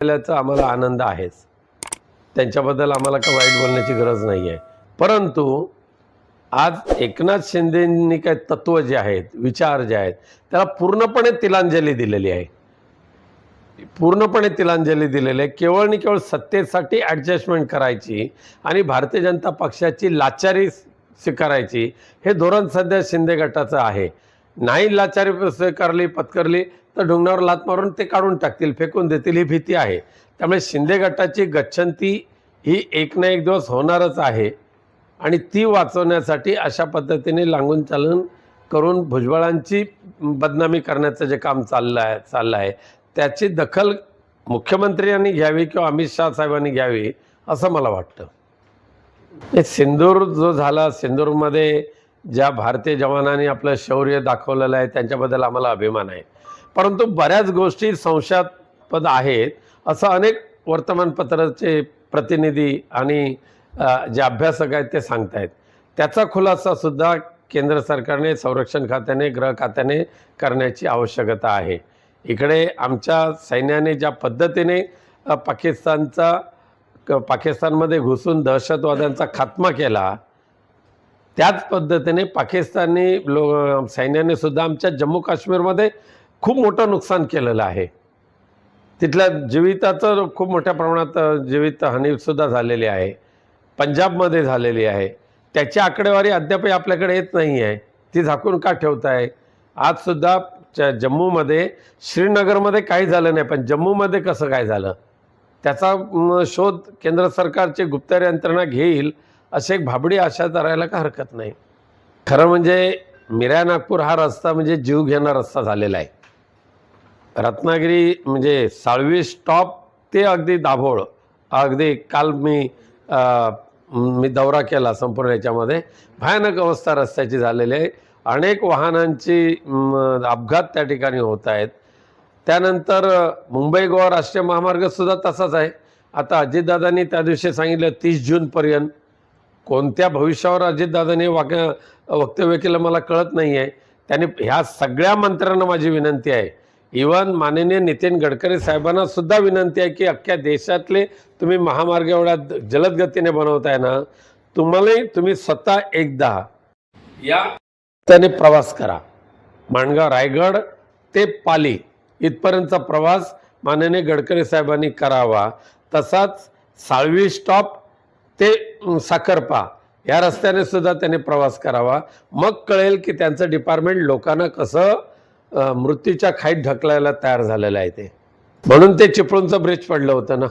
केल्याचा आम्हाला आनंद आहेच. त्यांच्याबद्दल आम्हाला काय वाईट बोलण्याची गरज नाही आहे परंतु आज एकनाथ शिंदेंनी काय तत्व जे आहेत विचार जे आहेत त्याला पूर्णपणे तिलांजली दिलेली आहे. पूर्णपणे तिलांजली दिलेली आहे. केवळ आणि केवळ सत्तेसाठी ॲडजस्टमेंट करायची आणि भारतीय जनता पक्षाची लाचारी स्वीकारायची हे धोरण सध्या शिंदे गटाचं आहे. नाही लाचारी स्वीकारली पत्करली तर ढुंगणावर लात मारून ते काढून टाकतील फेकून देतील ही भीती आहे. त्यामुळे शिंदे गटाची गच्छंती ही एक ना एक दिवस होणारच आहे. आणि ती वाचवण्यासाठी अशा पद्धतीने लागून चालून करून भुजबळांची बदनामी करण्याचं जे काम चाललं आहे चाललं आहे त्याची दखल मुख्यमंत्र्यांनी घ्यावी किंवा अमित शहा साहेबांनी घ्यावी असं मला वाटतं. सिंदूर जो झाला सिंदूरमध्ये ज्या भारतीय जवानांनी आपलं शौर्य दाखवलेलं आहे त्यांच्याबद्दल आम्हाला अभिमान आहे. परंतु बऱ्याच गोष्टी संशयास्पद आहेत असं अनेक वर्तमानपत्राचे प्रतिनिधी आणि जे अभ्यासक आहेत ते सांगतायत. त्याचा खुलासा सुद्धा केंद्र सरकारने संरक्षण खात्याने गृह खात्याने करण्याची आवश्यकता आहे. इकडे आमच्या सैन्याने ज्या पद्धतीने पाकिस्तानचा पाकिस्तानमध्ये घुसून दहशतवाद्यांचा खात्मा केला त्याच पद्धतीने पाकिस्तानी लो सैन्याने सुद्धा आमच्या जम्मू काश्मीरमध्ये खूप मोठं नुकसान केलेलं आहे. तिथल्या जीविताचं खूप मोठ्या प्रमाणात जीवितहानीसुद्धा झालेली आहे. पंजाबमध्ये झालेली आहे. त्याची आकडेवारी अद्यापही आपल्याकडे येत नाही आहे ती झाकून का ठेवताय? आजसुद्धा च जम्मूमध्ये श्रीनगरमध्ये काही झालं नाही पण जम्मूमध्ये कसं काय झालं? त्याचा शोध केंद्र सरकारची गुप्तहेर यंत्रणा घेईल अशी एक भाबडी आशा करायला का हरकत नाही. खरं म्हणजे मिऱ्या नागपूर हा रस्ता म्हणजे जीव घेणारा रस्ता झालेला आहे. रत्नागिरी म्हणजे साळवी स्टॉप ते अगदी दाभोळ. अगदी काल मी मी दौरा केला संपूर्ण याच्यामध्ये. भयानक अवस्था रस्त्याची झालेली आहे. अनेक वाहनांची अपघात त्या ठिकाणी होत आहेत. त्यानंतर मुंबई गोवा राष्ट्रीय महामार्गसुद्धा तसाच आहे. आता अजितदादांनी त्या दिवशी सांगितलं तीस जूनपर्यंत कोणत्या भविष्यावर अजितदादांनी वाक्य वक्तव्य केलं मला कळत नाही आहे त्याने ह्या सगळ्या मंत्र्यांना माझी विनंती आहे. इवन माननीय नितीन गडकरी साहेबांना सुद्धा विनंती आहे की अख्ख्या देशातले तुम्ही महामार्ग एवढ्या द- जलद गतीने बनवताय ना तुम्हालाही तुम्ही स्वतः एकदा या त्याने प्रवास करा. माणगाव रायगड ते पाली इथपर्यंतचा प्रवास माननीय गडकरी साहेबांनी करावा. तसाच साळवी स्टॉप ते साखरपा या रस्त्याने सुद्धा त्याने प्रवास करावा. मग कळेल की त्यांचं डिपार्टमेंट लोकांना कसं मृत्यूच्या खाईत ढकलायला तयार झालेलं आहे ते. म्हणून ते चिपळूणचं ब्रिज पडलं होतं ना.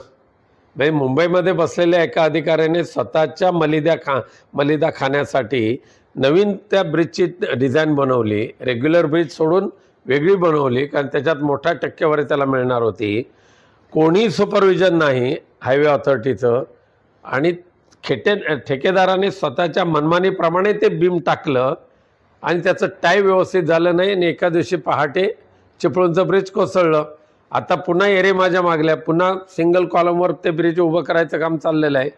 म्हणजे मुंबईमध्ये बसलेल्या एका अधिकाऱ्याने स्वतःच्या मलिदा खा मलिदा खाण्यासाठी नवीन त्या ब्रिजची डिझाईन बनवली रेग्युलर ब्रिज सोडून वेगळी बनवली कारण त्याच्यात मोठ्या टक्केवारी त्याला मिळणार होती. कोणी सुपरविजन नाही हायवे ऑथॉरिटीचं आणि खेटे ठेकेदाराने स्वतःच्या मनमानीप्रमाणे ते बीम टाकलं आणि त्याचं टाय व्यवस्थित झालं नाही आणि एका दिवशी पहाटे चिपळूणचं ब्रिज कोसळलं. आता पुन्हा एरे माझ्या मागल्या पुन्हा सिंगल कॉलमवर ते ब्रिज उभं करायचं काम चाललेलं आहे.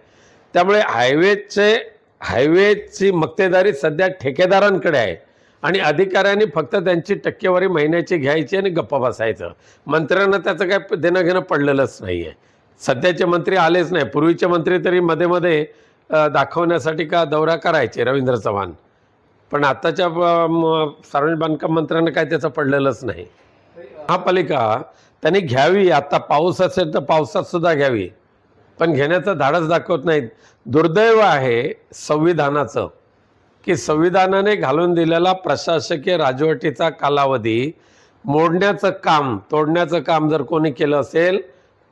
त्यामुळे हायवेचे हायवेची मक्तेदारी सध्या ठेकेदारांकडे आहे आणि अधिकाऱ्यांनी फक्त त्यांची टक्केवारी महिन्याची घ्यायची आणि गप्पा बसायचं. मंत्र्यांना त्याचं काय देणं घेणं पडलेलंच नाही आहे सध्याचे मंत्री आलेच नाही. पूर्वीचे मंत्री तरी मध्ये मध्ये दाखवण्यासाठी का दौरा करायचे रवींद्र चव्हाण? पण आताच्या सार्वजनिक बांधकाम मंत्र्यांना काय त्याचं पडलेलंच नाही. महापालिका त्यांनी घ्यावी. आता पाऊस असेल तर पावसात सुद्धा घ्यावी. पण घेण्याचं धाडस दाखवत नाहीत. दुर्दैव आहे संविधानाचं की संविधानाने घालून दिलेला प्रशासकीय राजवटीचा कालावधी मोडण्याचं काम तोडण्याचं काम जर कोणी केलं असेल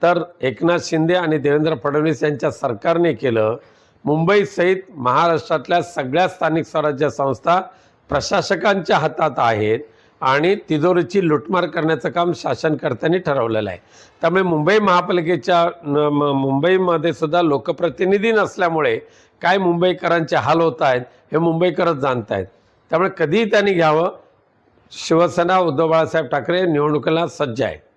तर एकनाथ शिंदे आणि देवेंद्र फडणवीस यांच्या सरकारने केलं. मुंबईसहित महाराष्ट्रातल्या सगळ्या स्थानिक स्वराज्य संस्था प्रशासकांच्या हातात आहेत आणि तिजोरीची लुटमार करण्याचं काम शासनकर्त्यांनी ठरवलेलं आहे. त्यामुळे मुंबई महापालिकेच्या न- म- मुंबईमध्ये सुद्धा लोकप्रतिनिधी नसल्यामुळे काय मुंबईकरांचे हाल होत आहेत हे मुंबईकरच जाणत आहेत. त्यामुळे कधीही त्यांनी घ्यावं. शिवसेना उद्धव बाळासाहेब ठाकरे निवडणुकीला सज्ज आहे